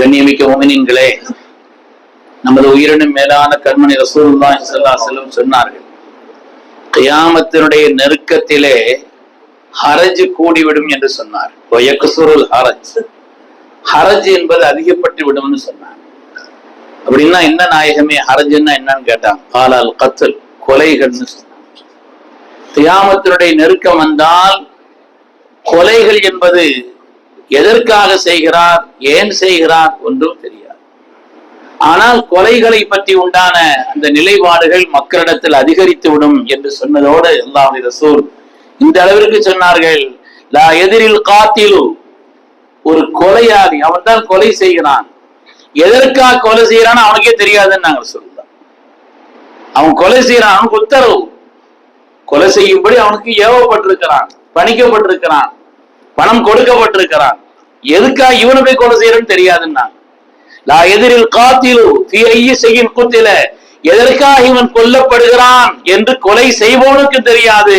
கண்ணியமிக்க மோமினின்களே நமது உயிரினும் மேலான கண்மணி ரசூல்லா ஸல்லல்லாஹு செல்லும் சொன்னார்கள் கியாமத்தினுடைய நெருக்கத்திலே ஹரஜ் கூடிவிடும் என்று சொன்னார். ஒயக்குசுருல் ஹரஜ். ஹரஜ் என்பது அதிகப்பட்டு விடும்னு சொன்னார். அப்படின்னா என்ன நாயகமே ஹரஜ்னா என்னன்னு கேட்டான். காலால் கத்தல் கொலைகள்னு சொன்னார். கியாமத்தினுடைய நெருக்கம் வந்தால் கொலைகள் என்பது எதற்காக செய்கிறார் ஏன் செய்கிறார் ஒன்றும் தெரியாது. ஆனால் கொலைகளை பற்றி உண்டான அந்த நிலைப்பாடுகள் மக்களிடத்தில் அதிகரித்து விடும் என்று சொன்னதோடு எல்லாம் ரசூல் இந்த அளவிற்கு சொன்னார்கள் லா எதிரில் காத்திலு. ஒரு கொலையாளி அவன் தான் கொலை செய்கிறான். எதற்காக கொலை செய்யறான்னு அவனுக்கே தெரியாதுன்னு நாங்கள் சொல்லலாம் அவன் கொலை செய்யறான் அவனுக்கு உத்தரவு. கொலை செய்யும்படி அவனுக்கு ஏவப்பட்டிருக்கிறான் பணிக்கப்பட்டிருக்கிறான். பணம் கொடுக்கப்பட்டிருக்கிறான். எதுக்கா இவனை போய் கொலை செய்யறன்னு தெரியாதுன்னா. நான் எதிரில் காத்திலு ஃபி ஐய செய்யும் கூத்தில எதற்காக இவன் கொல்லப்படுகிறான் என்று கொலை செய்வோனுக்கு தெரியாது.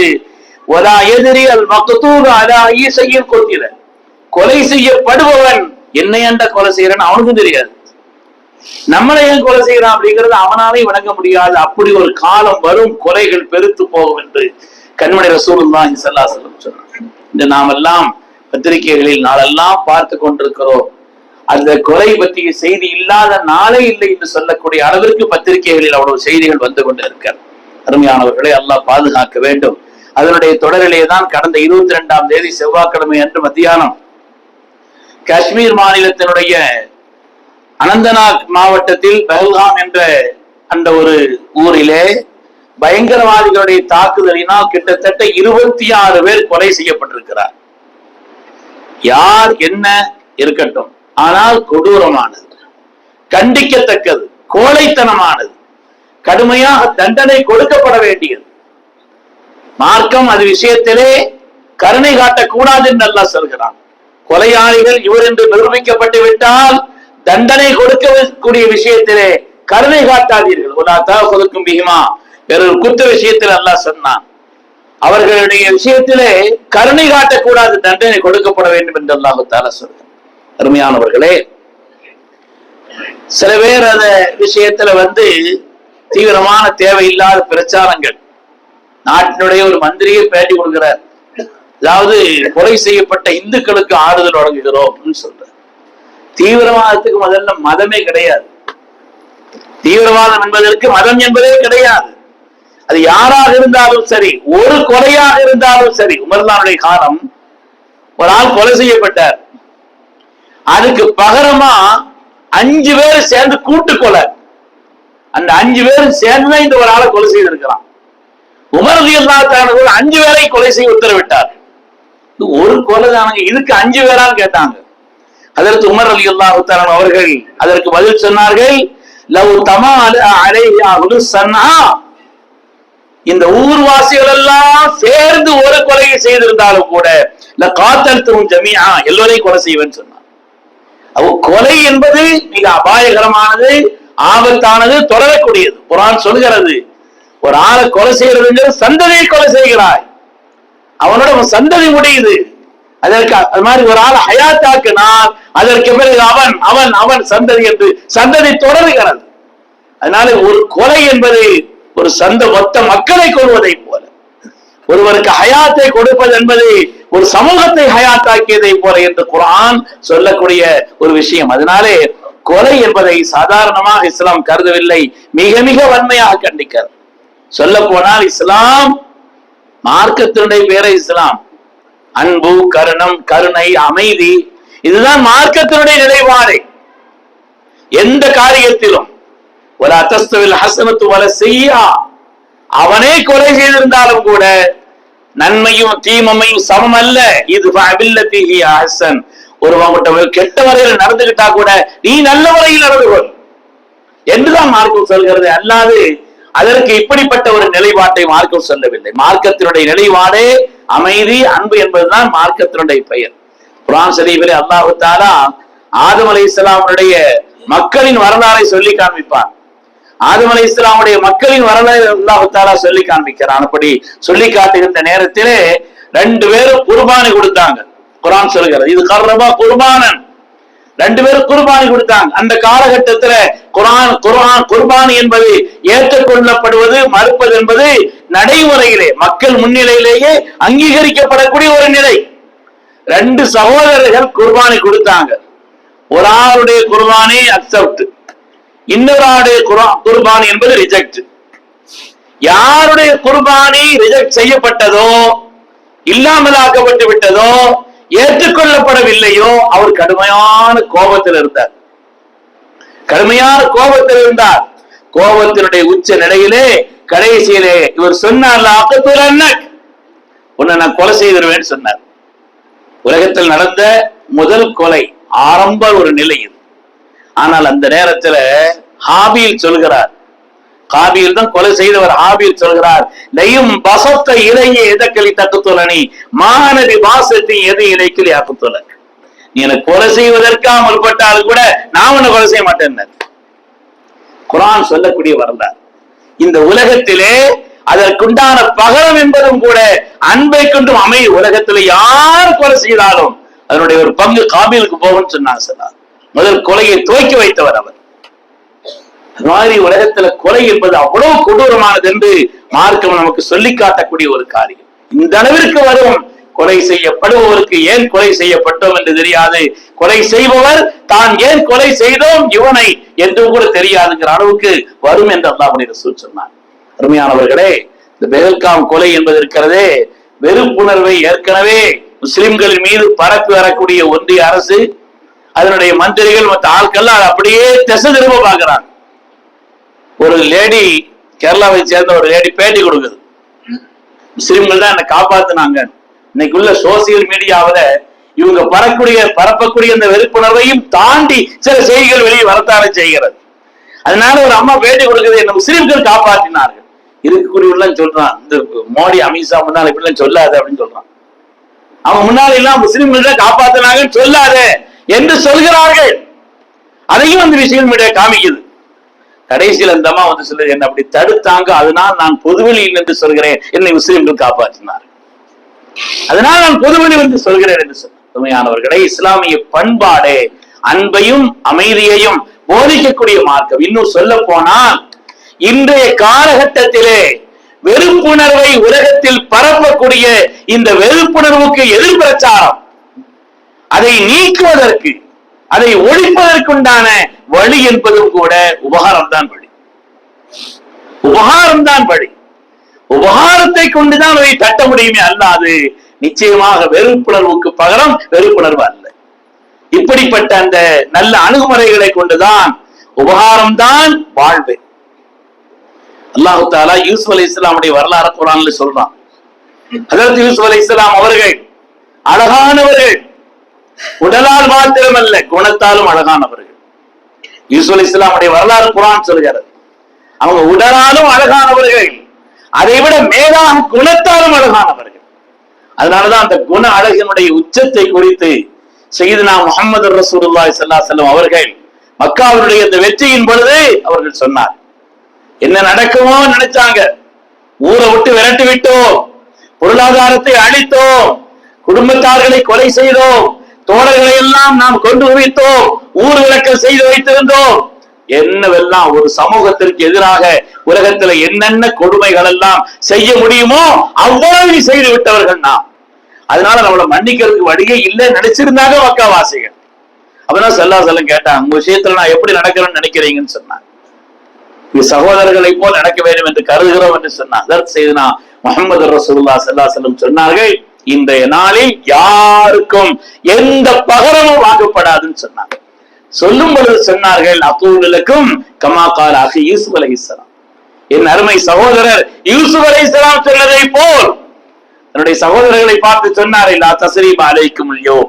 ஒரா எதிரி அல் மக்தூர் அதா ஐய செய்யும் கூத்தில. கொலை செய்யப்படுபவன் என்னை அண்ட கொலை செய்யறன்னு அவனுக்கும் தெரியாது. நம்மளை ஏன் கொலை செய்யறான் அப்படிங்கிறது அவனாலே விளங்க முடியாது. அப்படி ஒரு காலம் வரும் கொலைகள் பெருத்து போகும் என்று கண்மணி ரசூலுல்லாஹி ஸல்லல்லாஹு அலைஹி வஸல்லம் சொன்னார் இந்த நாமெல்லாம் பத்திரிகைகளில் நாளெல்லாம் பார்த்து கொண்டிருக்கிறோம். அந்த கொலை பற்றிய செய்தி இல்லாத நாளே இல்லை என்று சொல்லக்கூடிய அளவிற்கு பத்திரிகைகளில் அவ்வளவு செய்திகள் வந்து கொண்டு இருக்கிறது அருமையானவர்களை எல்லாம் பாதுகாக்க வேண்டும். அதனுடைய தொடரிலே தான் கடந்த இருபத்தி ரெண்டாம் தேதி செவ்வாய்க்கிழமை அன்று மத்தியானம் காஷ்மீர் மாநிலத்தினுடைய அனந்தநாக் மாவட்டத்தில் பஹல்காம் என்ற அந்த ஒரு ஊரிலே பயங்கரவாதிகளுடைய தாக்குதலினால் கிட்டத்தட்ட இருபத்தி ஆறு பேர் கொலை செய்யப்பட்டிருக்கிறார். யார் என்ன இருக்கட்டும். ஆனால் கொடூரமானது. கண்டிக்கத்தக்கது கோழைத்தனமானது. கடுமையாக தண்டனை கொடுக்கப்பட வேண்டியது. மார்க்கம் அது விஷயத்திலே கருணை காட்டக்கூடாது என்று அல்லாஹ் சொல்கிறான். கொலையாளிகள் இவர் என்று நிரூபிக்கப்பட்டு விட்டால் தண்டனை கொடுக்கக்கூடிய விஷயத்திலே கருணை காட்டாதீர்கள். ஒரு கொடுக்கும் பிகிமா வேறொரு குத்த விஷயத்தில் அல்லாஹ் சொன்னான். அவர்களுடைய விஷயத்திலே கருணை காட்டக்கூடாது தண்டனை கொடுக்கப்பட வேண்டும் என்று அல்லாஹால சொல்ற அருமையானவர்களே சில பேர் அந்த விஷயத்துல வந்து தீவிரமான தேவையில்லாத பிரச்சாரங்கள். நாட்டினுடைய ஒரு மந்திரியே பேட்டி கொடுக்கிறார். அதாவது கொலை செய்யப்பட்ட இந்துக்களுக்கு ஆறுதல் வழங்குகிறோம் சொல்ற தீவிரவாதத்துக்கு முதல்ல மதமே கிடையாது. தீவிரவாதம் என்பதற்கு மதம் என்பதே கிடையாது. அது யாராக இருந்தாலும் சரி ஒரு கொலையாக இருந்தாலும் சரி உமர்லானுடைய காலம் ஒரு ஆள் கொலை செய்யப்பட்டார். அதுக்கு பகரமா அஞ்சு பேர் சேர்ந்து கூட்டு கொலை. அந்த அஞ்சு பேரும் சேர்ந்துதான் இந்த ஒரு ஆளை கொலை செய்திருக்கிறான். உமர் அல்லாத்தானவர்கள் அஞ்சு பேரை கொலை செய்ய உத்தரவிட்டார். ஒரு கொலை தானங்க இதுக்கு அஞ்சு பேரான்னு கேட்டாங்க. அதற்கு உமர் அலி அல்லாஹு அவர்கள் அதற்கு பதில் சொன்னார்கள் லவ் தமா அலையாகுது சன்னா இந்த ஊர்வாசிகள் எல்லாம் சேர்ந்து ஒரு கொலையை செய்திருந்தாலும் கூட இல்ல காத்தல் ஜமியா எல்லோரையும் கொலை செய்வேன்னு சொன்னார் அவ கொலை என்பது மிக அபாயகரமானது ஆபத்தானது தொடரக்கூடியது. குரான் சொல்கிறது ஒரு ஆளை கொலை செய்யறதுங்கிறது சந்ததியை கொலை செய்கிறாய். அவனோட உன் சந்ததி முடியுது. அதற்கு அது மாதிரி ஒரு ஆள் ஹயாத்தாக்குனால் அதற்கு பிறகு அவன் அவன் அவன் சந்ததி என்று சந்ததி தொடருகிறது. அதனால ஒரு கொலை என்பது ஒரு சந்த மொத்த மக்களை கொள்வதை போல. ஒருவருக்கு ஹயாத்தை கொடுப்பது என்பது ஒரு சமூகத்தை ஹயாத்தாக்கியதை போல என்று குரான் சொல்லக்கூடிய ஒரு விஷயம். அதனாலே கொலை என்பதை சாதாரணமாக இஸ்லாம் கருதவில்லை. மிக மிக வன்மையாக கண்டிக்கிறது. சொல்ல போனால் இஸ்லாம் மார்க்கத்தினுடைய பேரை இஸ்லாம். அன்பு கருணம் கருணை அமைதி இதுதான் மார்க்கத்தினுடைய நிலைப்பாடு. எந்த காரியத்திலும் ஒரு அத்தஸ்துவில் ஹசனத்து வர செய்யா அவனே கொலை செய்திருந்தாலும் கூட நன்மையும் தீமமையும் சமம் அல்ல. இது ஹசன் ஒரு கெட்ட வரையில் நடந்துகிட்டா கூட நீ நல்ல வரையில் நடந்து கொள். என்றுதான் மார்க்கம் சொல்கிறது. அல்லாது அதற்கு இப்படிப்பட்ட ஒரு நிலைப்பாட்டை மார்க்கம் சொல்லவில்லை. மார்க்கத்தினுடைய நிலைப்பாடே அமைதி அன்பு என்பதுதான் மார்க்கத்தினுடைய பெயர். குரான் ஷரீஃபிலே அல்லாஹு தாலா ஆதம் அலி இஸ்லாமுடைய மக்களின் வரலாறை சொல்லி காண்பிப்பார். ஆதம் அலி இஸ்லாமுடைய மக்களின் வரலாறு அல்லாஹாலா சொல்லி காண்பிக்கிறான். அப்படி சொல்லி காட்டுகின்ற நேரத்திலே ரெண்டு பேரும் குர்பானி கொடுத்தாங்க. குரான் சொல்கிறது இது கர்ரபா குர்பானன். ரெண்டு பேரும் குர்பானி கொடுத்தாங்க. அந்த காலகட்டத்துல குரான் குர்ஆன் குர்பானி என்பது ஏற்றுக்கொள்ளப்படுவது மறுப்பது என்பது நடைமுறையிலே மக்கள் முன்னிலையிலேயே அங்கீகரிக்கப்படக்கூடிய ஒரு நிலை. ரெண்டு சகோதரர்கள் குர்பானி கொடுத்தாங்க. ஒரு ஆளுடைய குர்பானி அக்செப்ட். இன்னொரு ஆளுடைய குர்பானி என்பது ரிஜெக்ட் யாருடைய குர்பானி ரிஜெக்ட் செய்யப்பட்டதோ இல்லாமலாக்கப்பட்டு விட்டதோ ஏற்றுக்கொள்ளப்படவில்லையோ அவர் கடுமையான கோபத்தில் இருந்தார். கடுமையான கோபத்தில் இருந்தார். கோபத்தினுடைய உச்ச நிலையிலே கடைசியிலே இவர் சொன்னார் உன்னை நான் கொலை செய்திருவேன் சொன்னார். உலகத்தில் நடந்த முதல் கொலை ஆரம்ப ஒரு நிலை இது ஆனால் அந்த நேரத்துல ஹாபியில் சொல்கிறார். ஹாபில் தான் கொலை செய்தவர் ஹாபியில் சொல்கிறார். நெய்யும் பசத்த இலையே எதக்களி நீ மானதி வாசத்தை எதை இலைக்கிளி ஆக்குத்துல நீ எனக்கு கொலை செய்வதற்காக முற்பட்டாலும் கூட நான் உன்னை கொலை செய்ய மாட்டேன் குரான் சொல்லக்கூடிய வரலாறு. இந்த உலகத்திலே அதற்குண்டான பகரம் என்பதும் கூட அன்பை கொண்டும் அமை உலகத்தில் யார் கொலை செய்தாலும் அதனுடைய ஒரு பங்கு காபிலுக்கு போகும்னு சொன்னாங்க சொன்னார் முதல் கொலையை துவக்கி வைத்தவர் அவர். மாதிரி உலகத்துல கொலை என்பது அவ்வளவு கொடூரமானது என்று மார்க்கம் நமக்கு சொல்லி காட்டக்கூடிய ஒரு காரியம். இந்த அளவிற்கு வரும் கொலை செய்யப்படுபவருக்கு ஏன் கொலை செய்யப்பட்டோம் என்று தெரியாது. கொலை செய்பவர் தான் ஏன் கொலை செய்தோம்? இவனை என்று கூட தெரியாதுங்கிற அளவுக்கு வரும் என்று அல்லாஹ் சொன்னார். அருமையானவர்களே இந்த பெகல்காம் கொலை என்பது இருக்கிறதே. வெறுப்புணர்வை ஏற்கனவே முஸ்லிம்களின் மீது பரப்பி வரக்கூடிய ஒன்றிய அரசு அதனுடைய மந்திரிகள் மற்ற ஆட்கள் அதை அப்படியே திசை திரும்ப பாக்குறாங்க ஒரு லேடி கேரளாவை சேர்ந்த ஒரு லேடி பேட்டி கொடுக்குது. முஸ்லிம்கள் தான் என்னை காப்பாத்துனாங்க. இன்னைக்குள்ள சோசியல் மீடியாவில இவங்க பரக்கூடிய பரப்பக்கூடிய இந்த வெறுப்புணர்வையும் தாண்டி சில செய்திகள் வெளியே வரத்தானே செய்கிறது. அதனால ஒரு அம்மா பேட்டி கொடுக்குது என்ன முஸ்லிம்கள் காப்பாற்றினார்கள் இதுக்குரியெல்லாம் சொல்றான் இந்த மோடி அமித்ஷா முன்னாள் இப்படிலாம் சொல்லாத அப்படின்னு சொல்றான். அவன் முன்னாடி எல்லாம் முஸ்லிம்கள் தான் காப்பாத்தினாங்கன்னு சொல்லாதே. என்று சொல்கிறார்கள். அதையும் அந்த விஷயம் மீடியா காமிக்குது. கடைசியில் அந்த அம்மா வந்து சொல்லுது என்ன அப்படி தடுத்தாங்க அதனால் நான் பொதுவெளியில் என்று சொல்கிறேன். என்னை முஸ்லிம்கள் காப்பாற்றினார் அதனால் நான் பொதுவெளி வந்து சொல்கிறேன் என்று சொன்ன உண்மையானவர்களே இஸ்லாமிய பண்பாடு அன்பையும் அமைதியையும் போதிக்கக்கூடிய மார்க்கம். இன்னும் சொல்ல போனால் இன்றைய காலகட்டத்திலே வெறுப்புணர்வை உலகத்தில் பரப்பக்கூடிய இந்த வெறுப்புணர்வுக்கு எதிர்பிரச்சாரம் அதை நீக்குவதற்கு அதை ஒழிப்பதற்குண்டான வழி என்பதும் கூட உபகாரம் தான் வழி. உபகாரம் தான் வழி. உபகாரத்தை கொண்டுதான் அதை தட்ட முடியுமே அல்லாது நிச்சயமாக வெறுப்புணர்வுக்கு பகரம் வெறுப்புணர்வு அல்ல. இப்படிப்பட்ட அந்த நல்ல அணுகுமுறைகளை கொண்டுதான் உபகாரம் தான் வாழ்வு. அல்லாஹு தாலா யூசுப் அலி இஸ்லாமுடைய வரலாறு குரான்ல சொல்றான். அதற்கு யூசுப் அலி இஸ்லாம் அவர்கள் அழகானவர்கள் உடலால் மாத்திரமல்ல குணத்தாலும் அழகானவர்கள். யூசுல் இஸ்லாமுடைய வரலாறு குரான் சொல்கிறது அவங்க உடலாலும் அழகானவர்கள். அதை விட மேலாக குணத்தாலும் அழகானவர்கள். அதனாலதான் அந்த குண அழகினுடைய உச்சத்தை குறித்து செய்தனா முகமது ரசூலுல்லாஹி சல்லா செல்லம் அவர்கள் மக்காவினுடைய இந்த வெற்றியின் பொழுது அவர்கள் சொன்னார். என்ன நடக்குமோ நினைச்சாங்க. ஊரை விட்டு விரட்டி விட்டோம் பொருளாதாரத்தை அழித்தோம். குடும்பத்தார்களை கொலை செய்தோம். தோழர்களை எல்லாம் நாம் கொண்டு குவித்தோம் ஊர்விளக்கம் செய்து வைத்திருந்தோம். என்னவெல்லாம் ஒரு சமூகத்திற்கு எதிராக உலகத்துல என்னென்ன கொடுமைகள் எல்லாம் செய்ய முடியுமோ அவ்வளவு செய்து விட்டவர்கள் நாம். அதனால நம்மளை மன்னிக்கிறதுக்கு வழியே இல்லைன்னு நினைச்சிருந்தாங்க மக்காவாசிகள். அப்பதான் செல்லா செல்லம் கேட்டான் உங்க விஷயத்துல நான் எப்படி நடக்கிறேன்னு நினைக்கிறீங்கன்னு சொன்னாங்க இது சகோதரர்களை போல் நடக்க வேண்டும் என்று கருதுகிறோம் என்று சொன்னான். அதற்கு செய்தனா முகமது ரசூல்லா செல்லா செல்லம் சொன்னார்கள் இந்த நாளில் யாருக்கும் எந்த பகரமும் வாங்கப்படாதுன்னு சொன்னாங்க. சொல்லும் பொழுது சொன்னார்கள் அத்தூலுக்கும் கமாக்கால் ஆகி யூசுப் அலை என் அருமை சகோதரர் யூசுப் அலை சொன்னதை போல் தன்னுடைய சகோதரர்களை பார்த்து சொன்னார் இல்லா தசரீம் அலைக்கும் இல்லையோ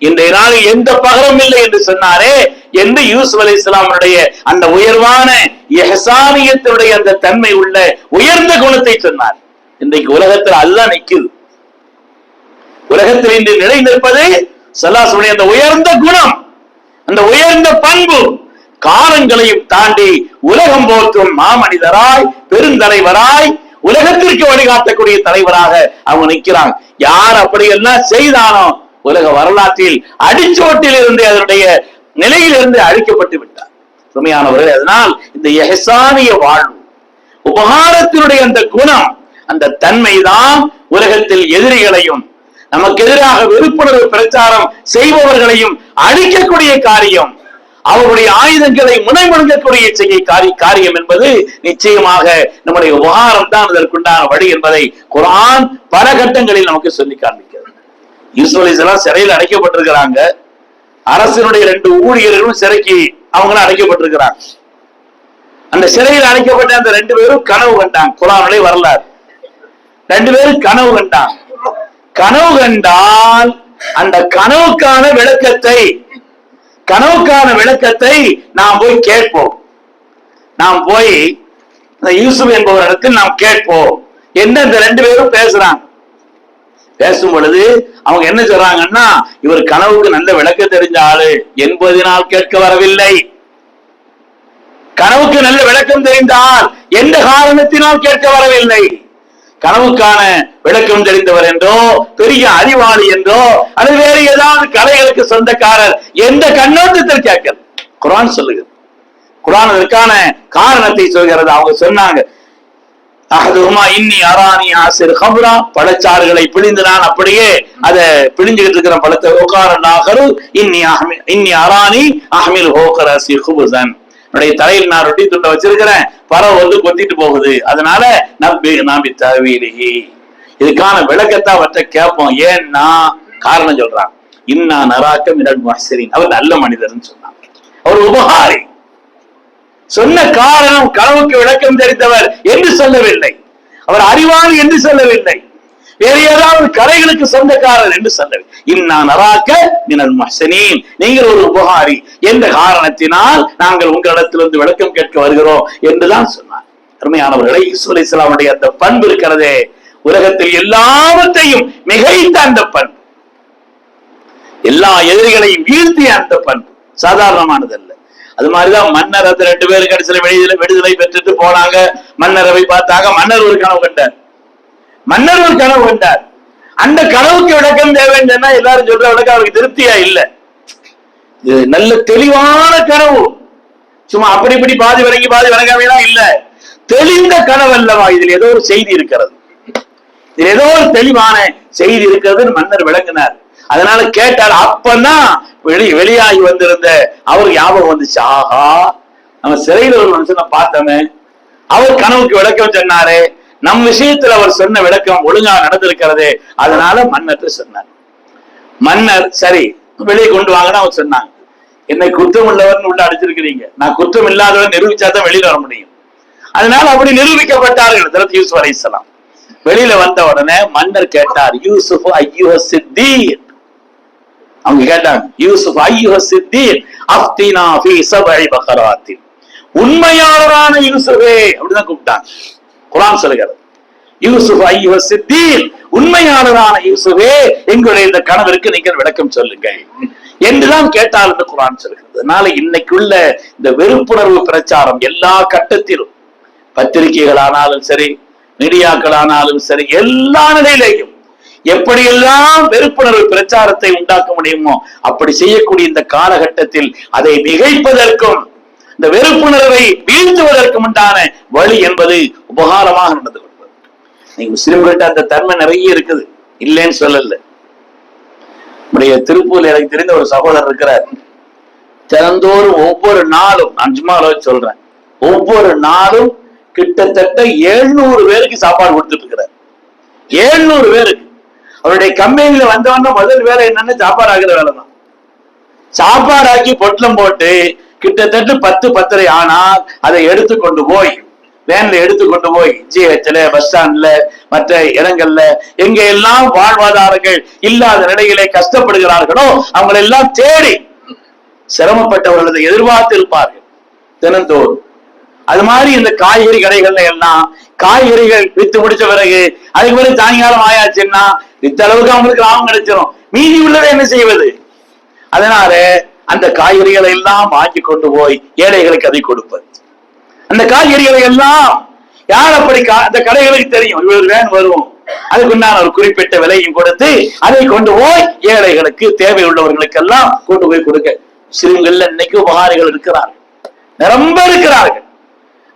இன்றைய நாளில் எந்த பகரம் இல்லை என்று சொன்னாரே என்று யூசுப் அலி இஸ்லாமுடைய அந்த உயர்வான எஹசானியத்தினுடைய அந்த தன்மை உள்ள உயர்ந்த குணத்தை சொன்னார். இன்றைக்கு உலகத்தில் அல்ல நிற்குது உலகத்தில் இன்று நிலை நிற்பது சல்லாசுடைய அந்த உயர்ந்த குணம் அந்த உயர்ந்த பண்பு. காலங்களையும் தாண்டி உலகம் போற்றும் மாமனிதராய் பெருந்தலைவராய் உலகத்திற்கு வழிகாட்டக்கூடிய தலைவராக அவங்க நிற்கிறாங்க யார் அப்படியெல்லாம் செய்தானோ உலக வரலாற்றில் அடிச்சோட்டில் இருந்து அதனுடைய நிலையிலிருந்து அழிக்கப்பட்டு விட்டார். உண்மையானவர்கள் அதனால் இந்த எஹசானிய வாழ்வு உபகாரத்தினுடைய அந்த குணம் அந்த தன்மைதான் உலகத்தில் எதிரிகளையும் நமக்கு எதிராக வெறுப்புணர்வு பிரச்சாரம் செய்பவர்களையும் அழிக்கக்கூடிய காரியம் அவருடைய ஆயுதங்களை முனைமுடங்கக்கூடிய செய்ய காரி- காரியம் என்பது நிச்சயமாக நம்முடைய விவகாரம் தான் அதற்குண்டான வழி என்பதை குரான் பல கட்டங்களில் நமக்கு சொல்லி காண்பிக்கிறது. யூசுப் எல்லாம் சிறையில் அடைக்கப்பட்டிருக்கிறாங்க. அரசனுடைய ரெண்டு ஊழியர்களும் சிறைக்கு அவங்களும் அடைக்கப்பட்டிருக்கிறாங்க. அந்த சிறையில் அடைக்கப்பட்ட அந்த ரெண்டு பேரும் கனவு கண்டாங்க. குரானுடைய வரலாறு. ரெண்டு பேரும் கனவு கண்டாங்க. கனவு கண்டால் அந்த கனவுக்கான விளக்கத்தை கனவுக்கான விளக்கத்தை நாம் போய் கேட்போம். நாம் போய் இந்த யூசுப் என்பவரிடத்தில் நாம் கேட்போம். என்ன இந்த ரெண்டு பேரும் பேசுறாங்க? பேசும் பொழுது அவங்க என்ன சொல்றாங்கன்னா இவர் கனவுக்கு நல்ல விளக்கம் தெரிஞ்ச ஆளு என்பதினால் கேட்க வரவில்லை. கனவுக்கு நல்ல விளக்கம் தெரிந்தால் எந்த காரணத்தினால் கேட்க வரவில்லை? கனவுக்கான விளக்கம் தெரிந்தவர் என்றோ பெரிய அறிவாளி என்றோ அது வேறு ஏதாவது கலைகளுக்கு சொந்தக்காரர் எந்த கண்ணோட்டத்தில் கேட்கல. குரான் சொல்லுகிறது. குரான் அதற்கான காரணத்தை சொல்கிறது. அவங்க சொன்னாங்க அஹதுமா இன்னி அராணி ஆசிர் ஹம்ரா பழச்சாறுகளை பிழிந்து நான் அப்படியே அதை பிழிஞ்சுக்கிட்டு இருக்கிற பழத்தை ஓகார நாகரு இன்னி அஹமி இன்னி அரானி அஹமில் ஹோகரசி ஹுபுசன் என்னுடைய தலையில் நான் ரொட்டி துண்டை வச்சிருக்கிறேன். பறவை வந்து கொத்திட்டு போகுது. அதனால நம்பி நம்பி தவிலிகி இதுக்கான விளக்கத்தை அவற்றை கேட்போம். ஏன்னா காரணம் சொல்றான். இன்னா நராக்கம் மினல் அவர் நல்ல மனிதர்னு சொன்னான். அவர் உபகாரி. சொன்ன காரணம் கனவுக்கு விளக்கம் தெரிந்தவர் என்று சொல்லவில்லை. அவர் அறிவாளி என்று சொல்லவில்லை. வேறு ஏதாவது கலைகளுக்கு சொந்தக்காரர் என்று சொல்லவில்லை இன்னா நராக்க மினல் முஹ்சினீன். நீங்கள் ஒரு உபகாரி என்ற காரணத்தினால் நாங்கள் உங்களிடத்திலிருந்து விளக்கம் கேட்க வருகிறோம் என்றுதான் சொன்னார். அருமையானவர்களை ஈஸ்வர இஸ்லாமுடைய அந்த பண்பு இருக்கிறதே. உலகத்தில் எல்லாவற்றையும் மிகைந்த அந்த பண்பு. எல்லா எதிரிகளையும் வீழ்த்திய அந்த பண்பு. சாதாரணமானதல்ல. அது மாதிரிதான் மன்னர் அந்த ரெண்டு பேரும் கடைசியில விடுதலை விடுதலை பெற்றுட்டு போனாங்க. மன்னரவை பார்த்தாங்க மன்னர் ஒரு கனவு கண்டார். மன்னர் ஒரு கனவு கண்டார். அந்த கனவுக்கு விளக்கம் தேவைன்னு சொன்னா எல்லாரும் சொல்ற விளக்கம் அவருக்கு திருப்தியா இல்ல. இது நல்ல தெளிவான கனவு. சும்மா அப்படி இப்படி பாதி வணங்கி பாதி வணங்காமையெல்லாம் இல்ல. தெளிந்த கனவு அல்லவா இதுல ஏதோ ஒரு செய்தி இருக்கிறது. இதுல ஏதோ ஒரு தெளிவான செய்தி இருக்கிறதுன்னு மன்னர் விளங்கினார். அதனால கேட்டார் அப்பதான் வெளி வெளியாகி வந்திருந்த அவர் ஞாபகம் வந்துச்சு. ஆஹா நம்ம சிறையில் ஒரு மனுஷனை பார்த்தோமே. அவர் கனவுக்கு விளக்கம் சொன்னாரே. நம் விஷயத்துல அவர் சொன்ன விளக்கம் ஒழுங்கா நடந்திருக்கிறதே அதனால மன்னர் சொன்னார். மன்னர் சரி வெளியே கொண்டு வாங்கன்னு அவர் சொன்னாங்க. என்னை குற்றம் உள்ளவர்னு உள்ள அடிச்சிருக்கிறீங்க. நான் குற்றம் இல்லாதவன் நிரூபிச்சாதான் வெளியில வர முடியும். அதனால அப்படி நிரூபிக்கப்பட்டார்கள். ஹஜ்ரத் யூசுப் அலைஹிஸ்ஸலாம் வெளியில வந்த உடனே மன்னர் கேட்டார் யூசுப் ஐயோ சித்தீர் அவங்க கேட்டாங்க யூசுப் ஐயோ சித்தீர் அஃப்தினா ஃபீ சபஇ பகராத்தின் உண்மையாளரான யூசுஃபே அப்படிதான் கூப்பிட்டாங்க. குரான் சொல்லுகிறது. யூசுப் ஐயோ சித்தீர் உண்மையாளரான யூசுஃபே எங்களுடைய இந்த கனவிற்கு நீங்கள் விளக்கம் சொல்லுங்கள். என்றுதான் கேட்டால் என்று குரான் சொல்கிறது அதனால இன்னைக்குள்ள இந்த வெறுப்புணர்வு பிரச்சாரம் எல்லா கட்டத்திலும் பத்திரிகைகளானாலும் சரி மீடியாக்களானாலும் சரி எல்லா நிலையிலையும் எப்படியெல்லாம் வெறுப்புணர்வு பிரச்சாரத்தை உண்டாக்க முடியுமோ அப்படி செய்யக்கூடிய இந்த காலகட்டத்தில் அதை மிகைப்பதற்கும் இந்த வெறுப்புணர்வை வீழ்த்துவதற்கும் உண்டான வழி என்பது உபகாரமாக நடந்து கொள்வது. நீங்க முஸ்லிம்கள்ட்ட அந்த தன்மை நிறைய இருக்குது. இல்லைன்னு சொல்லல. நம்முடைய திருப்பூர்ல எனக்கு தெரிந்த ஒரு சகோதரர் இருக்கிறார். தினந்தோறும் ஒவ்வொரு நாளும் அஞ்சு சும்மா சொல்றேன். ஒவ்வொரு நாளும் கிட்டத்தட்ட எழுநூறு பேருக்கு சாப்பாடு கொடுத்துட்டு இருக்கிறார். எழுநூறு பேருக்கு. அவருடைய கம்பெனியில வந்தவன முதல் வேலை என்னன்னு சாப்பாடு ஆகிற வேலை தான். சாப்பாடு ஆக்கி பொட்டலம் போட்டு கிட்டத்தட்ட பத்து பத்தரை ஆனால் அதை எடுத்து கொண்டு போய் வேன்ல எடுத்து கொண்டு போய் ஜிஹெச்ல பஸ் ஸ்டாண்ட்ல மற்ற இடங்கள்ல எங்க எல்லாம் வாழ்வாதாரங்கள் இல்லாத நிலையிலே கஷ்டப்படுகிறார்களோ அவங்களை எல்லாம் தேடி சிரமப்பட்டவர்களது எதிர்பார்த்து இருப்பார்கள். தினந்தோறும். அது மாதிரி இந்த காய்கறி கடைகள்ல எல்லாம் காய்கறிகள் வித்து முடிச்ச பிறகு அதுக்கு பிறகு சாயங்காலம் ஆயாச்சுன்னா வித்த அளவுக்கு அவங்களுக்கு லாபம் கிடைச்சிடும் மீதி உள்ளதை என்ன செய்வது? அதனால அந்த காய்கறிகளை எல்லாம் வாங்கி கொண்டு போய் ஏழைகளுக்கு அதை கொடுப்பது. அந்த காய்கறிகளை எல்லாம் யார் அப்படி கா- அந்த கடைகளுக்கு தெரியும். இவ்வளவு வேன் வரும். அதுக்குண்டான ஒரு குறிப்பிட்ட விலையும் கொடுத்து அதை கொண்டு போய் ஏழைகளுக்கு தேவை உள்ளவர்களுக்கு எல்லாம் கொண்டு போய் கொடுக்க. முஸ்லிம்கள்ல இன்னைக்கு உபகாரிகள் இருக்கிறார்கள். நிரம்ப இருக்கிறார்கள்.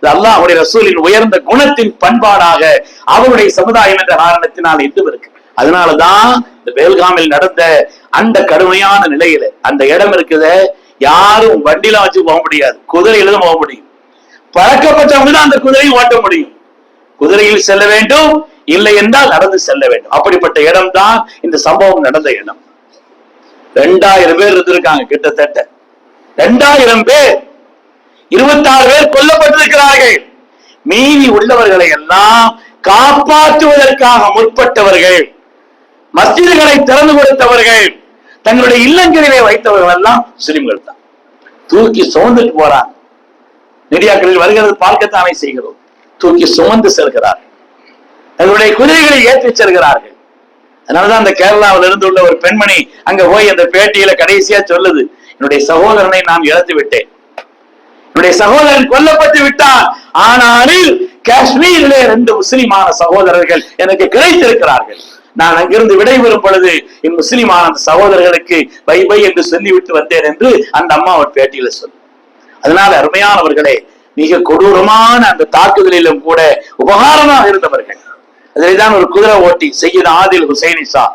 இது அவருடைய ரசூலின் உயர்ந்த குணத்தின் பண்பாடாக அவருடைய சமுதாயம் என்ற காரணத்தினால் இன்று இருக்கு. அதனாலதான் இந்த பேல்காமில் நடந்த அந்த கடுமையான நிலையில அந்த இடம் இருக்குது யாரும் வண்டியில வச்சு போக முடியாது. குதிரையில தான் போக முடியும். பழக்கப்பட்டவங்க தான் அந்த குதிரையை ஓட்ட முடியும். குதிரையில் செல்ல வேண்டும் இல்லை என்றால் நடந்து செல்ல வேண்டும். அப்படிப்பட்ட இடம் தான் இந்த சம்பவம் நடந்த இடம். ரெண்டாயிரம் பேர் இருந்திருக்காங்க கிட்டத்தட்ட. ரெண்டாயிரம் பேர். இருபத்தாறு பேர் கொல்லப்பட்டிருக்கிறார்கள். மீதி உள்ளவர்களை எல்லாம் காப்பாற்றுவதற்காக முற்பட்டவர்கள். மஸ்ஜிதுகளை திறந்து கொடுத்தவர்கள். தங்களுடைய இல்லங்களிலே வைத்தவர்கள் எல்லாம் முஸ்லிம்கள் தான். தூக்கி சுமந்துட்டு போறாங்க. மீடியாக்களில் வருகிறது பார்க்கத்தானே செய்கிறோம். தூக்கி சுமந்து செல்கிறார்கள். தங்களுடைய குதிரைகளை ஏற்றி செல்கிறார்கள். அதனாலதான் அந்த கேரளாவில் இருந்துள்ள ஒரு பெண்மணி அங்க போய் அந்த பேட்டியில கடைசியா சொல்லுது என்னுடைய சகோதரனை நான் இழந்து விட்டேன். என்னுடைய சகோதரன் கொல்லப்பட்டு விட்டான். ஆனாலும் காஷ்மீரிலே ரெண்டு முஸ்லிமான சகோதரர்கள் எனக்கு கிடைத்திருக்கிறார்கள். நான் அங்கிருந்து விடைபெறும் பொழுது என் முஸ்லிமான அந்த சகோதரர்களுக்கு பை பை என்று சொல்லிவிட்டு வந்தேன் என்று அந்த அம்மா ஒரு பேட்டியில சொல்லு. அதனால அருமையானவர்களே மிக கொடூரமான அந்த தாக்குதலிலும் கூட உபகாரமாக இருந்தவர்கள். அதிலேதான் ஒரு குதிரை ஓட்டி செய்யது ஆதில் ஹுசைனிசா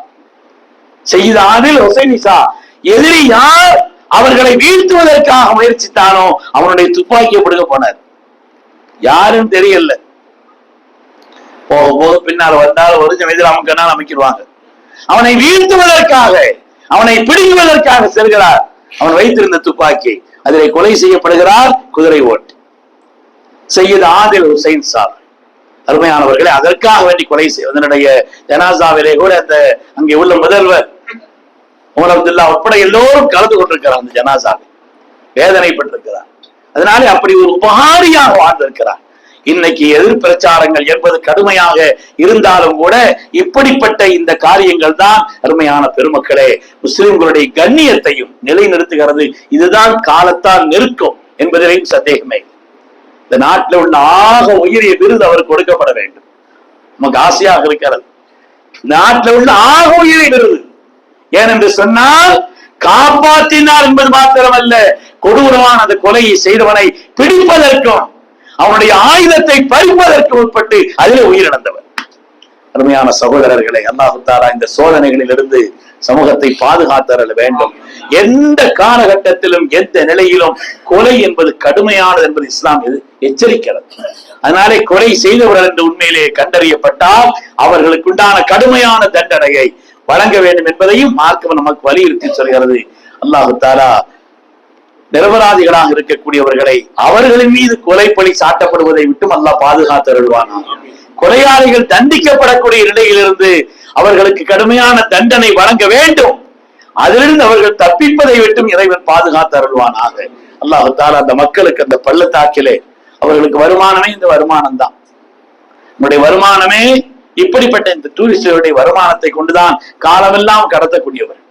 செய்யது ஆதில் ஹுசைனிசா எதிரி யார் அவர்களை வீழ்த்துவதற்காக முயற்சித்தானோ அவனுடைய துப்பாக்கியை பிடுங்க போனார். யாருன்னு தெரியல. போக போக பின்னால் வந்தால் ஒரு எதிர் அமைக்கனால் அமைக்கிடுவாங்க. அவனை வீழ்த்துவதற்காக அவனை பிடுங்குவதற்காக செல்கிறார். அவன் வைத்திருந்த துப்பாக்கி அதிலே கொலை செய்யப்படுகிறார் குதிரை ஓட்டு. செய்யது ஆதில் ஹுசைன் சாப். அருமையானவர்களே அதற்காக வேண்டி கொலை செய்வதனுடைய ஜனாசாவிலே கூட அந்த அங்கே உள்ள முதல்வர் உமர் அப்துல்லா உட்பட எல்லோரும் கலந்து கொண்டிருக்கிறார் அந்த ஜனாசாவில். வேதனைப்பட்டிருக்கிறார். அதனாலே அப்படி ஒரு உபகாரியாக வாழ்ந்திருக்கிறார். இன்னைக்கு எதிர் பிரச்சாரங்கள் என்பது கடுமையாக இருந்தாலும் கூட இப்படிப்பட்ட இந்த காரியங்கள் தான் அருமையான பெருமக்களே. முஸ்லிம்களுடைய கண்ணியத்தையும் நிலைநிறுத்துகிறது. இதுதான் காலத்தால் நெருக்கம் என்பதிலையும் சந்தேகமே. இந்த நாட்டில் உள்ள ஆக உயரிய விருது அவருக்கு கொடுக்கப்பட வேண்டும். நமக்கு ஆசையாக இருக்கிறது. நாட்டில் உள்ள ஆக உயரிய விருது. ஏனென்று சொன்னால் காப்பாற்றினார் என்பது மாத்திரமல்ல கொடூரமான அந்த கொலையை செய்தவனை பிடிப்பதற்கும் அவனுடைய ஆயுதத்தை பறிப்பதற்கு உட்பட்டு அதிலே உயிரிழந்தவர். அருமையான சகோதரர்களை அல்லாஹு தாரா இந்த சோதனைகளில் இருந்து சமூகத்தை பாதுகாத்தரல வேண்டும். எந்த காலகட்டத்திலும் எந்த நிலையிலும் கொலை என்பது கடுமையானது என்பது இஸ்லாம் எது எச்சரிக்கிறது. அதனாலே கொலை செய்தவர்கள் என்று உண்மையிலே கண்டறியப்பட்டால் அவர்களுக்குண்டான கடுமையான தண்டனையை வழங்க வேண்டும் என்பதையும் மார்க்கம் நமக்கு வலியுறுத்தி சொல்கிறது. அல்லாஹு தாலா நிரபராதிகளாக இருக்கக்கூடியவர்களை அவர்களின் மீது கொலைப்பழி சாட்டப்படுவதை விட்டும் அல்லாஹ் பாதுகாத்தருள்வானா கொலையாளிகள் தண்டிக்கப்படக்கூடிய நிலையிலிருந்து அவர்களுக்கு கடுமையான தண்டனை வழங்க வேண்டும். அதிலிருந்து அவர்கள் தப்பிப்பதை விட்டும் இறைவன் பாதுகாத்து அருள்வானாக. அல்லாஹு தாலா அந்த மக்களுக்கு அந்த பள்ளத்தாக்கிலே அவர்களுக்கு வருமானமே இந்த வருமானம் தான் நம்முடைய வருமானமே இப்படிப்பட்ட இந்த டூரிஸ்டுடைய வருமானத்தை கொண்டுதான் காலமெல்லாம் கடத்தக்கூடியவர்.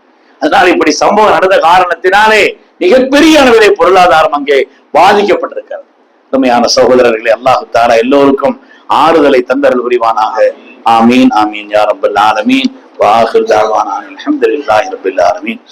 அதனால் இப்படி சம்பவம் நடந்த காரணத்தினாலே மிகப்பெரிய அளவிலே பொருளாதாரம் அங்கே பாதிக்கப்பட்டிருக்கிறது. உண்மையான சகோதரர்களே அல்லாஹு தாரா எல்லோருக்கும் ஆறுதலை தந்தரல் புரிவானாக. ஆமீன் ஆமீன் யா ரப்பல் ஆலமீன். வாஹிர் தாவானா அல்ஹம்துலில்லாஹி ரப்பில் ஆலமீன்.